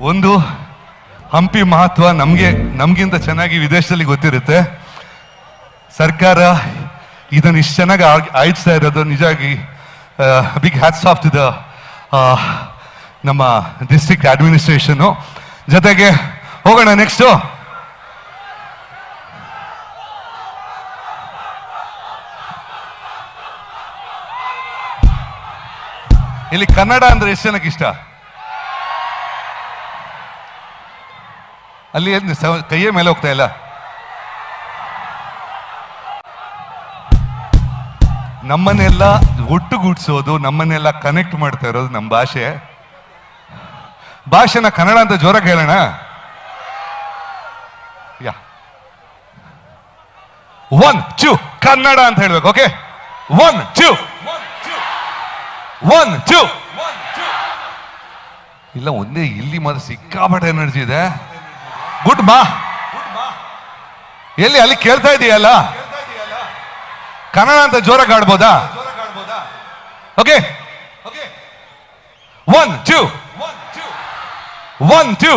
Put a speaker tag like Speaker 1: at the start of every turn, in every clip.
Speaker 1: ಒಂದು ಹಂಪಿ ಮಹತ್ವ ನಮಗೆ, ನಮಗಿಂತ ಚೆನ್ನಾಗಿ ವಿದೇಶದಲ್ಲಿ ಗೊತ್ತಿರುತ್ತೆ. ಸರ್ಕಾರ ಇದನ್ನು ಇಷ್ಟು ಚೆನ್ನಾಗಿ ಆಯ್ತಾ ಇರೋದು, ನಿಜವಾಗಿ ಬಿಗ್ ಹ್ಯಾಟ್ಸ್ ಆಫ್ ದ ನಮ್ಮ ಡಿಸ್ಟ್ರಿಕ್ಟ್ ಅಡ್ಮಿನಿಸ್ಟ್ರೇಷನು ಜೊತೆಗೆ ಹೋಗೋಣ ನೆಕ್ಸ್ಟು ಇಲ್ಲಿ ಕನ್ನಡ ಅಂದ್ರೆ ಎಷ್ಟು ಜನಕ್ಕೆ ಇಷ್ಟ? ಅಲ್ಲಿ ಕೈಯೇ ಮೇಲೆ ಹೋಗ್ತಾ ಇಲ್ಲ. ನಮ್ಮನ್ನೆಲ್ಲ ಒಟ್ಟುಗೂಡಿಸೋದು, ನಮ್ಮನ್ನೆಲ್ಲ ಕನೆಕ್ಟ್ ಮಾಡ್ತಾ ಇರೋದು ನಮ್ಮ ಭಾಷೆ. ಭಾಷೆನ ಕನ್ನಡ ಅಂತ ಜೋರಾಗಿ ಹೇಳೋಣ? ಯಾ. ಒನ್ ಚು ಕನ್ನಡ ಅಂತ ಹೇಳ್ಬೇಕು ಓಕೆ ಒನ್ ಚು ಒನ್ ಚು ಇಲ್ಲ, ಒಂದೇ ಇಲ್ಲಿ ಮಾತ್ರ ಸಿಕ್ಕಾಪಟ್ಟೆ ಎನರ್ಜಿ ಇದೆ. ಗುಡ್ ಮಾ. ಎಲ್ಲಿ, ಅಲ್ಲಿ ಕೇಳ್ತಾ ಇದೆಯಲ್ಲ? ಕನ್ನಡ ಅಂತ ಜೋರಾಗಿ ಆಡ್ಬೋದಾ? Okay one two one two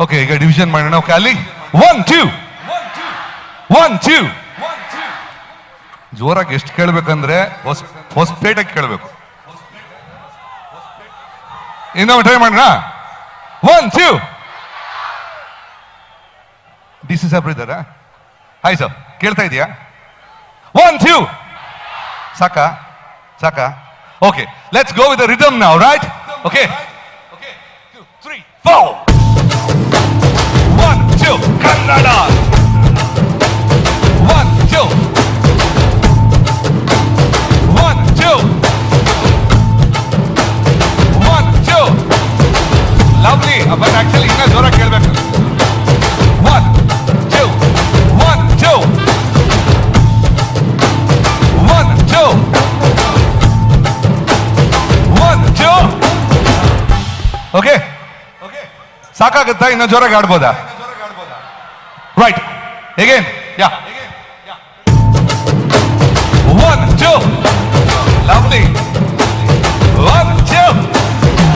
Speaker 1: okay ಈಗ ಡಿವಿಷನ್ ಮಾಡೋಣ. ಓಕೆ ಅಲ್ಲಿ. ಒನ್ ಟ್ಯೂ ಒನ್ ಟ್ಯೂ ಜೋರಾಗಿ ಎಷ್ಟು ಕೇಳ್ಬೇಕಂದ್ರೆ ಹೊಸ, ಹೊಸಪೇಟೆಗೆ ಕೇಳಬೇಕು. ಇನ್ನೊಮ್ಮೆ ಟ್ರೈ ಮಾಡೋಣ. One two ಡಿ ಸಿ ಸಾಬ್ರು ಇದ್ದಾರಾ ಹಾಯ್ ಸರ್ ಕೇಳ್ತಾ ಇದೆಯಾ ಒನ್ ಟೂ ಸಾಕ ಸಾಕ okay let's go with rhythm ನಾವು right okay three four one two Kannada one two One, two. One, two. Lovely. But actually, ಸಾಕಾಗುತ್ತಾ? ಇನ್ನ ಜೋರಾಗಿ ಆಡ್ಬೋದಾ? Right again yeah one two. Lovely.